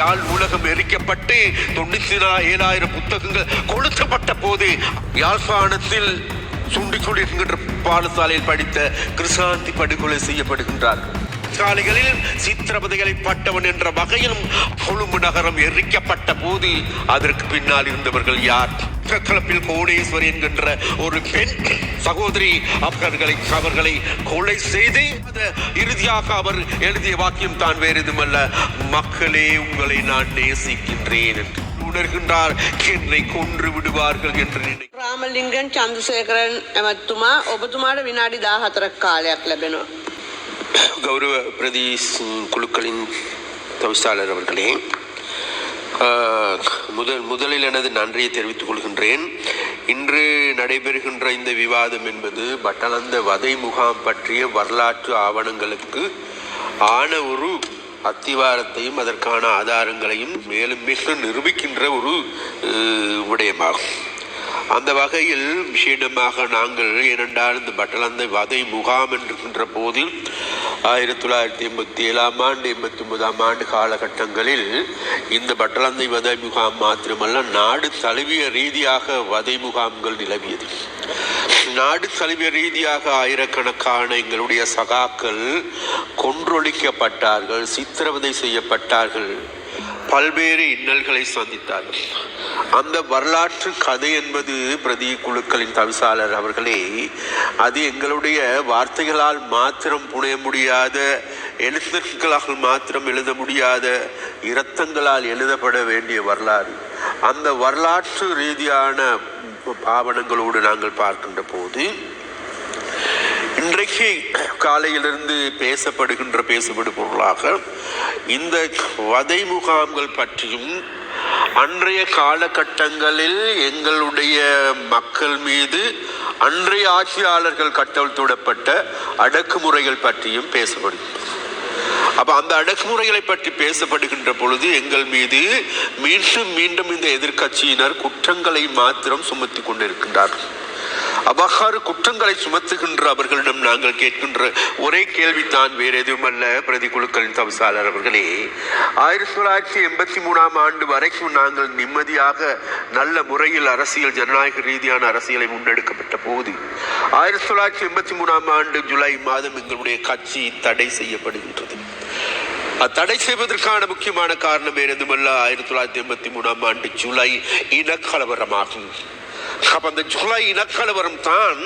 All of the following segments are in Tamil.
யாழ் நூலகம் எரிக்கப்பட்டு தொண்ணூத்தி ஏழாயிரம் புத்தகங்கள் கொளுத்தப்பட்ட போது யாழ்ப்பாணத்தில் சுண்டிக் கொண்டிருக்கின்ற பாடசாலையில் படித்த கிருஷாந்தி படுகொலை செய்யப்படுகின்றார்கள். சிறைச்சாலைகளில் சித்திரவதைகளை பட்டவன் என்ற வகையிலும் கொழும்பு நகரம் எரிக்கப்பட்ட போது அதற்கு பின்னால் இருந்தவர்கள் யார்? மட்டக்களப்பில் கோடேஸ்வர் என்கின்ற ஒரு பெண் சகோதரி அவர்களை அவர்களை கொலை செய்து இறுதியாக அவர் எழுதிய வாக்கியம் தான் வேறு எதுமல்ல மக்களே உங்களை நான் நேசிக்கின்றேன் என்று உணர்கின்றார். என்னை கொன்று விடுவார்கள் என்று நினைக்கிறார் ராமலிங்கன் சந்திரசேகரன் எமத்துமா ஒபதுமான வினாடி தாகத்திர காலையாக லெபெனோ. கௌரவ பிரதி குழுக்களின் தவிசாளர் அவர்களே முதல் முதலில் எனது நன்றியை தெரிவித்துக் கொள்கின்றேன். இன்று நடைபெறுகின்ற இந்த விவாதம் என்பது பட்டளந்த வதை முகாம் பற்றிய வரலாற்று ஆவணங்களுக்கு ஆன ஒரு அத்திவாரத்தையும் அதற்கான ஆதாரங்களையும் மேலும் மேலும் நிரூபிக்கின்ற ஒரு விடயமாகும். அந்த வகையில் விசேடமாக நாங்கள் ஏனென்றால் இந்த பட்டளந்த வதை முகாம் என்கின்ற போது ஆயிரத்தி தொள்ளாயிரத்தி எண்பத்தி ஏழாம் ஆண்டு எண்பத்தி ஒன்பதாம் ஆண்டு காலகட்டங்களில் இந்த பட்டலந்தை வதை முகாம் மாத்திரமல்ல நாடு தழுவிய ரீதியாக வதை முகாம்கள் நிலவியது. நாடு தழுவிய ரீதியாக ஆயிரக்கணக்கான எங்களுடைய சகாக்கள் கொன்றொழிக்கப்பட்டார்கள் சித்திரவதை செய்யப்பட்டார்கள். பல்வேறு இன்னல்களை சந்தித்தார்கள் அந்த வரலாற்று கதை என்பது பிரதி குழுக்களின் தவிசாளர் அவர்களே அது எங்களுடைய வார்த்தைகளால் மாத்திரம் புனைய முடியாத எழுத்துக்களால் மாத்திரம் எழுத முடியாத இரத்தங்களால் எழுதப்பட வேண்டிய வரலாறு. அந்த வரலாற்று ரீதியான ஆவணங்களோடு நாங்கள் பார்க்கின்ற போது இன்றைக்கு காலையிலிருந்து பேசப்படுகின்ற பேசுபடு பொருளாக இந்த வதை முகாம்கள் பற்றியும் அன்றைய காலகட்டங்களில் எங்களுடைய மக்கள் மீது அன்றைய ஆட்சியாளர்கள் கட்டவிழ்த்துவிடப்பட்ட அடக்குமுறைகள் பற்றியும் பேசப்படுகிறது அப்ப அந்த அடக்குமுறைகளை பற்றி பேசப்படுகின்ற பொழுது எங்கள் மீது மீண்டும் மீண்டும் இந்த எதிர்க்கட்சியினர் குற்றங்களை மாத்திரம் சுமத்தி கொண்டிருக்கின்றார்கள். அவ்வாறு குற்றங்களை சுமத்துகின்ற அவர்களிடம் நாங்கள் கேட்கின்ற ஒரே கேள்விதான் எதுவும் அல்ல பிரதி குழுக்களின் தவிசாளர் அவர்களே. ஆயிரத்தி தொள்ளாயிரத்தி எண்பத்தி மூணாம் ஆண்டு வரைக்கும் நாங்கள் நிம்மதியாக நல்ல முறையில் அரசியல் ஜனநாயக ரீதியான அரசியலை முன்னெடுக்கப்பட்ட போது ஆயிரத்தி தொள்ளாயிரத்தி எண்பத்தி மூணாம் ஆண்டு ஜூலை மாதம் எங்களுடைய கட்சி தடை செய்யப்படுகின்றது. தடை செய்வதற்கான முக்கியமான காரணம் வேறு எதுமல்ல ஆயிரத்தி தொள்ளாயிரத்தி எண்பத்தி மூணாம் ஆண்டு ஜூலை இனக்கலவரமாகும். அப்ப அந்த ஜூலை இனக்கலவரம் தான்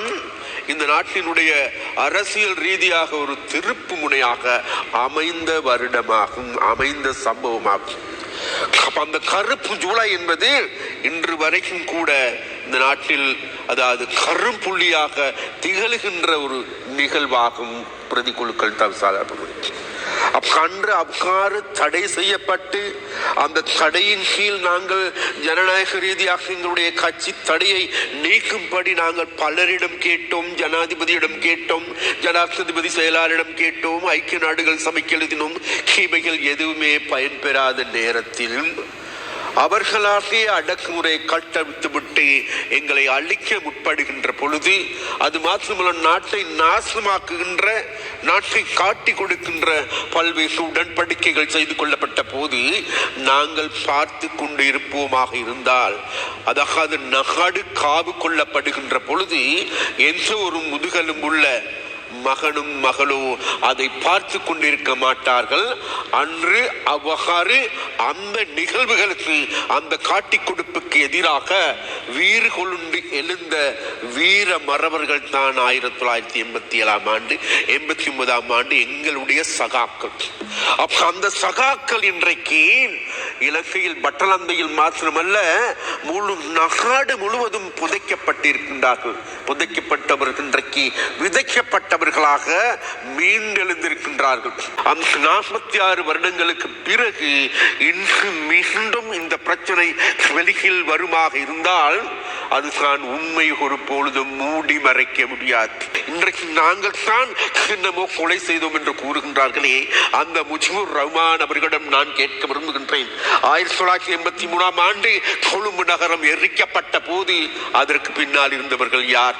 இந்த நாட்டினுடைய அரசியல் ரீதியாக ஒரு திருப்பு முனையாக அமைந்த வருடமாகும் அமைந்த சம்பவமாகும். அந்த கருப்பு ஜூலை என்பது இன்று வரைக்கும் கூட இந்த நாட்டில் அதாவது கரும்புள்ளியாக திகழ்கின்ற ஒரு நிகழ்வாகும். பிரதிகுழுக்கள் தவிசாளர்களுடைய அன்று அப்காரு தடை செய்யப்பட்டு அந்த தடையின் கீழ் நாங்கள் ஜனநாயக ரீதியாக எங்களுடைய கட்சி தடையை நீக்கும்படி நாங்கள் பலரிடம் கேட்டோம் ஜனாதிபதியிடம் கேட்டோம் ஜனாதிபதி செயலாளரிடம் கேட்டோம் ஐக்கிய நாடுகள் சபைக்கு எழுதினோம். இவைகள் எதுவுமே பயன்பெறாத நேரத்தில் அவர்களாகவே அடக்குமுறை கட்டவித்து விட்டு எங்களை அழிக்க முற்படுகின்ற பொழுது அது மாத்திரமல்ல நாட்டை நாசமாக்குகின்ற நாட்டை காட்டி கொடுக்கின்ற பல்வேறு உடன்படிக்கைகள் செய்து கொள்ளப்பட்ட போது நாங்கள் பார்த்து கொண்டு இருப்போமாக இருந்தால் அதாவது நகாடு காவு கொள்ளப்படுகின்ற பொழுது எந்த ஒரு முதுகலும் உள்ள மகனும் மகளோ அதை பார்த்து கொண்டிருக்க மாட்டார்கள். அன்று அவ்வகாறு அந்த நிகழ்வுகளுக்கு அந்த காட்டி கொடுப்புக்கு எதிராக வீறு கொழுண்டு எழுந்த வீர மறவர்கள் தான் ஆயிரத்தி தொள்ளாயிரத்தி எண்பத்தி ஏழாம் ஆண்டு எண்பத்தி ஒன்பதாம் ஆண்டு எங்களுடைய சகாக்கள். அப்ப அந்த சகாக்கள் இன்றைக்கு இலங்கையில் பட்டலந்தையில் மாத்திரமல்ல முழு நாடு முழுவதும் புதைக்கப்பட்டிருக்கின்றார்கள். புதைக்கப்பட்டவர்கள் இன்றைக்கு விதைக்கப்பட்டவர்களாக மீண்டெழுந்திருக்கின்றார்கள். அந்த நாற்பத்தி ஆறு வருடங்களுக்கு பிறகு இன்று மீண்டும் இந்த பிரச்சனை வெளியில் வருமாக இருந்தால் அதுதான் உண்மை ஒரு பொழுதும் மூடி மறைக்க முடியாது. இன்றைக்கு நாங்கள் தான் சின்னமோ கொலை செய்தோம் என்று கூறுகின்றார்களே அந்த முஜிபுர் ரஹ்மான் அவர்களிடம் நான் கேட்க விரும்புகின்றேன். ஆயிரத்தி தொள்ளாயிரத்தி எண்பத்தி மூணாம் ஆண்டு கொழும்பு நகரம் எரிக்கப்பட்ட போது அதற்கு பின்னால் இருந்தவர்கள் யார்?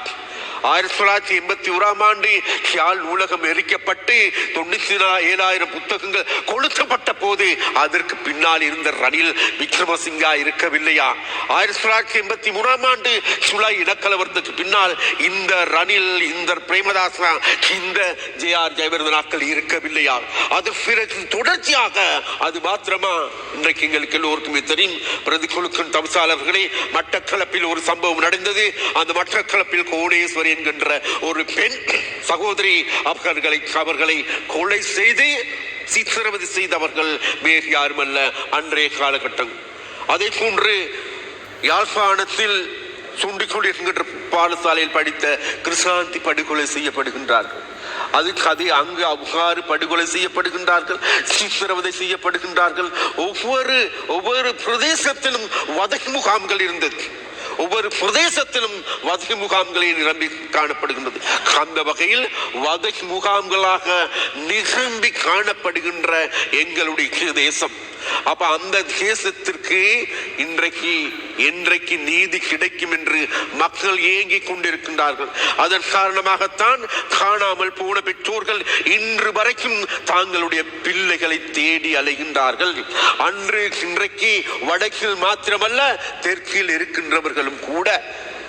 ஆயிரத்தி தொள்ளாயிரத்தி எண்பத்தி ஓராம் ஆண்டு யாழ் நூலகம் எரிக்கப்பட்டு தொண்ணூத்தி ஏழாயிரம் புத்தகங்கள் கொளுத்தப்பட்ட போது அதற்கு பின்னால் இருந்த ரணில் விக்ரமசிங்கா இருக்கவில்லையா? ஆயிரத்தி தொள்ளாயிரத்தி எண்பத்தி மூணாம் ஆண்டு சுலை இனக்கலவரத்துக்கு பின்னால் இந்த ரணில் இந்த பிரேமதாசா இந்த ஜே ஆர் ஜெயவர்தனாக்கள் இருக்கவில்லையா? அது பிறகு தொடர்ச்சியாக அது மாத்திரமா? இன்றைக்கு எங்களுக்கு எல்லோருக்குமே தெரியும் பிரதி குழுக்கள் தவிசாளர்களே மட்டக்களப்பில் ஒரு சம்பவம் நடந்தது. அந்த மட்டக்களப்பில் கோடேஸ்வரி என்கின்ற ஒரு பெண் சகோதரி அவர்களை அவர்களை கொலை செய்து சித்திரவதை செய்தவர்கள் வேறு யாரும் அல்ல அன்றைய காலகட்டம். அதே போன்று யாழ்ப்பாணத்தில் சுண்டிக்குள் என்கின்ற பாடசாலையில் படித்த கிருஷாந்தி படுகொலை செய்யப்படுகின்றார்கள். அதுக்கு அதே அங்கு அவ்வாறு படுகொலை செய்யப்படுகின்றார்கள் சித்திரவதை செய்யப்படுகின்றார்கள். ஒவ்வொரு ஒவ்வொரு பிரதேசத்திலும் வதக் முகாம்கள் இருந்தது. ஒவ்வொரு பிரதேசத்திலும் வதை முகாம்களை நிரம்பி காணப்படுகின்றது. அந்த வகையில் வதை முகாம்களாக நிரம்பி காணப்படுகின்ற எங்களுடைய தேசம். அப்ப அந்த தேசத்திற்கு இன்றைக்கு என்றைக்கு நீதி கிடைக்கும் என்று மக்கள் ஏங்கிக் கொண்டிருக்கின்றார்கள். அதன் காரணமாகத்தான் காணாமல் போன பெற்றோர்கள் இன்று வரைக்கும் தாங்களுடைய பிள்ளைகளை தேடி அலைகின்றார்கள். அன்று இன்றைக்கு வடக்கில் மாத்திரமல்ல தெற்கில் இருக்கின்றவர்களும் கூட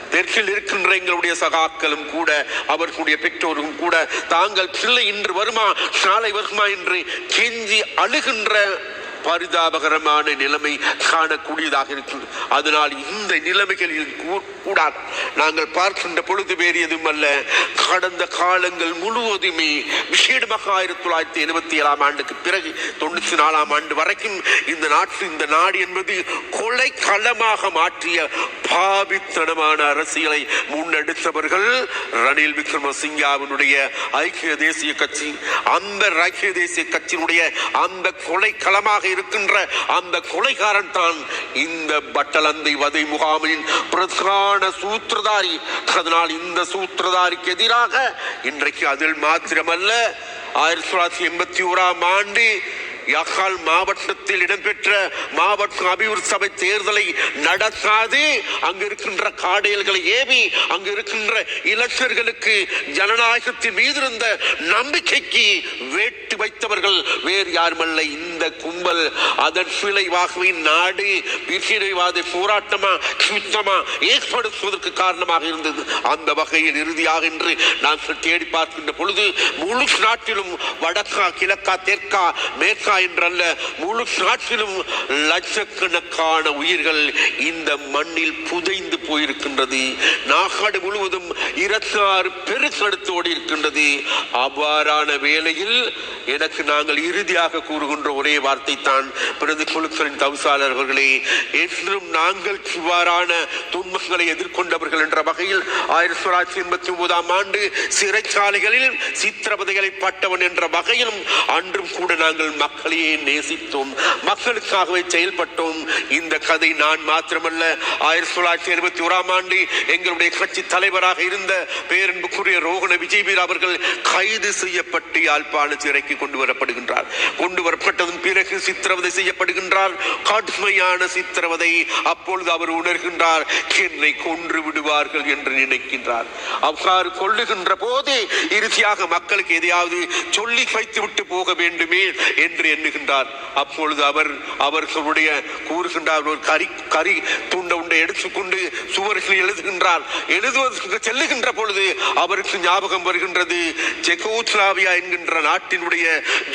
தெற்கில் இருக்கின்ற எங்களுடைய சகாக்களும் கூட அவர்களுடைய பெற்றோரும் கூட தாங்கள் பிள்ளை இன்று வருமா நாளை வருமா என்று கெஞ்சி அழுகின்ற பரிதாபகரமான நிலைமை காணக்கூடியதாக இருக்கிறது. அதனால் இந்த நிலைமைகளில் கூடாது. நாங்கள் பார்க்கின்ற பொழுது வேறு எதுவும் அல்ல. கடந்த காலங்கள் முழுவதுமே விசேடமாக ஆயிரத்தி தொள்ளாயிரத்தி எழுபத்தி ஏழாம் ஆண்டுக்கு பிறகு தொண்ணூற்றி நாலாம் ஆண்டு வரைக்கும் இந்த நாட்டு இந்த நாடு என்பது கொலை களமாக மாற்றிய பாவித்தனமான அரசியலை முன்னெடுத்தவர்கள் ரணில் விக்ரமசிங்காவினுடைய ஐக்கிய தேசிய கட்சி அந்த ஐக்கிய தேசிய கட்சியினுடைய அந்த கொலை களமாக இருக்கின்ற அந்த கொலைகாரன் தான் இந்த பட்டலந்தை வதை முகாமின் பிரதான சூத்திரதாரி. அதனால் இந்த சூத்திரதாரிக்கு எதிராக இன்றைக்கு அதில் மாத்திரமல்ல. ஆயிரத்தி தொள்ளாயிரத்தி எண்பத்தி ஓராம் ஆண்டு யாக்கால் மாவட்டத்தில் இடம்பெற்ற மாவட்ட அபிவிருத்தி சபை தேர்தலை நடக்காது அங்கு இருக்கின்ற காடையல்களை ஏவி அங்கு இருக்கின்ற இளைஞர்களுக்கு ஜனநாயகத்தின் மீது இருந்த நம்பிக்கைக்கு வேட்டு வைத்தவர்கள் வேறு யாருமல்ல. இந்த கும்பல் அதன் விளைவாகவே நாடு பிரிவினைவாத போராட்டமா சுத்தமா ஏற்படுத்துவதற்கு காரணமாக இருந்தது. அந்த வகையில் இறுதியாக என்று நான் தேடி பார்க்கின்ற பொழுது முழு நாட்டிலும் வடக்கா கிழக்கா தெற்கா மேற்கா என்றல்ல முழு நாட்டிலும் லட்சக்கணக்கான உயிர்கள் இந்த மண்ணில் புதைந்து போயிருக்கின்றது. நாகாடு முழுவதும் இருபத்தாறு பெருக்கெடுத்தோடி இருக்கின்றது அவ்வாறான வேளையில் எனக்கு நாங்கள் இறுதியாக கூறுகின்ற ஒரே வார்த்தை தான் பிரதி குழுக்களின் தவிசாளர்களே என்றும் நாங்கள் இவ்வாறான துன்பங்களை எதிர்கொண்டவர்கள் என்ற வகையில் ஆயிரத்தி தொள்ளாயிரத்தி எண்பத்தி ஒன்பதாம் ஆண்டு சிறைச்சாலைகளில் சித்திரவதைகளை பட்டவன் என்ற வகையிலும் அன்றும் கூட நாங்கள் மக்களையே நேசித்தோம். மக்களுக்காகவே செயல்பட்டோம். இந்த கதை நான் மாத்திரமல்ல. ஆயிரத்தி தொள்ளாயிரத்தி எழுபத்தி ஓராம் ஆண்டு எங்களுடைய கட்சி தலைவராக இருந்த பேரன்புக்குரிய ரோகண விஜயபீர் அவர்கள் கைது செய்யப்பட்டு யாழ்ப்பாண சிறைக்கு கொண்டு வரப்படுகின்றார். கொண்டு வரப்பட்டதன் பிறகு சித்திரவதை செய்யப்படுகின்றார். கடுமையான சித்திரவதை அப்பொழுது அவர் உணர்கின்றார். என்னை கொன்று விடுவார்கள் என்று நினைக்கின்றார். அவ்வாறு கொள்ளுகின்ற போது இறுதியாக மக்களுக்கு எதையாவது சொல்லி வைத்து விட்டு போக வேண்டுமே என்று எண்ணுகின்றார். அப்பொழுது அவர் அவர்களுடைய கூறுகின்றார் ஒரு கறி கறி துண்ட உண்டை எடுத்துக்கொண்டு சுவர்கள் எழுதுகின்றார். எழுதுவதற்கு செல்லுகின்ற பொழுது அவருக்கு ஞாபகம் வருகின்றது. செகோஸ்லாவியா என்கின்ற நாட்டினுடைய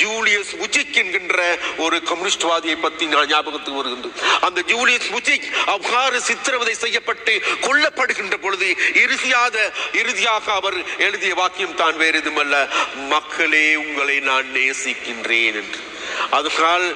ஜூலியஸ் உச்சிக் என்கின்ற ஒரு கம்யூனிஸ்ட்வாதியை பற்றி நான் ஞாபகத்துக்கு வருகின்றது அந்த ஜூலியஸ் உச்சிக் அவ்வாறு சித்திரவதை செய்யப்பட்டு கொல்லப்படுகின்ற பொழுது இறுதியாக இறுதியாக அவர் எழுதிய வாக்கியம் தான் வேறு எதுமல்ல மக்களே உங்களை நான் நேசிக்கின்றேன் என்று. அதனால்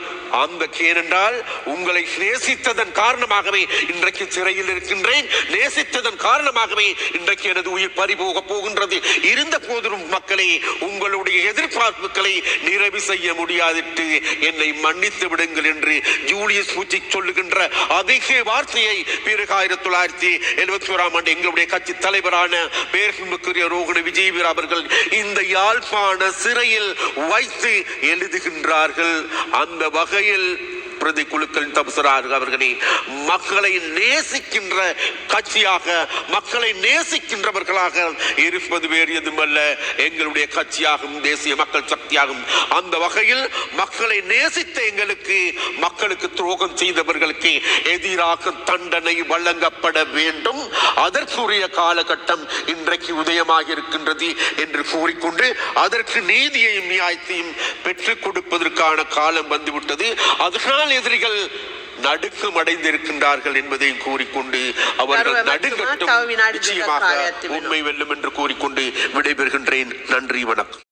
அந்த ஏனென்றால் உங்களை நேசித்ததன் காரணமாகவே இன்றைக்கு சிறையில் இருக்கின்றேன். நேசித்ததன் காரணமாகவே இன்றைக்கு எனது உயிர் பறிபோக போகின்றது. இருந்த போதிலும் மக்களே உங்களுடைய எதிர்பார்ப்புகளை நிறைவு செய்ய முடியாதிட்டு என்னை மன்னித்து விடுங்கள் என்று ஜூலியஸ் பூச்சி சொல்லுகின்ற அதிக வார்த்தையை பிறகு ஆயிரத்தி தொள்ளாயிரத்தி எழுபத்தி ஓராம் ஆண்டு எங்களுடைய கட்சி தலைவரான பேரன்புக்குரிய ரோகண விஜயவீர் அவர்கள் இந்த யாழ்ப்பாண சிறையில் வைத்து எழுதுகின்றார்கள். அந்த வகை வகையில் பிரதி குழுக்களின் தபுசரார் அவர்களே மக்களை நேசிக்கின்ற கட்சியாக மக்களை நேசிக்கின்றவர்களாக இருப்பது வேறு எதுமல்ல எங்களுடைய கட்சியாகும் தேசிய மக்கள் சக்தியாகும் அந்த வகையில் மக்களை நேசித்த எங்களுக்கு மக்களுக்கு துரோகம் செய்தவர்களுக்கு எதிராக தண்டனை வழங்கப்பட வேண்டும். அதற்குரிய காலகட்டம் இன்றைக்கு உதயமாக இருக்கின்றது என்று கூறிக்கொண்டு அதற்கு நீதியையும் நியாயத்தையும் பெற்றுக் கொடுப்பதற்கான காலம் வந்துவிட்டது. அதனால் எதிரிகள் நடுக்கம் அடைந்திருக்கின்றார்கள் என்பதையும் கூறிக்கொண்டு அவர்கள் வினாடி நிச்சயமாக உண்மை வெல்லும் என்று கூறிக்கொண்டு விடைபெறுகின்றேன். நன்றி வணக்கம்.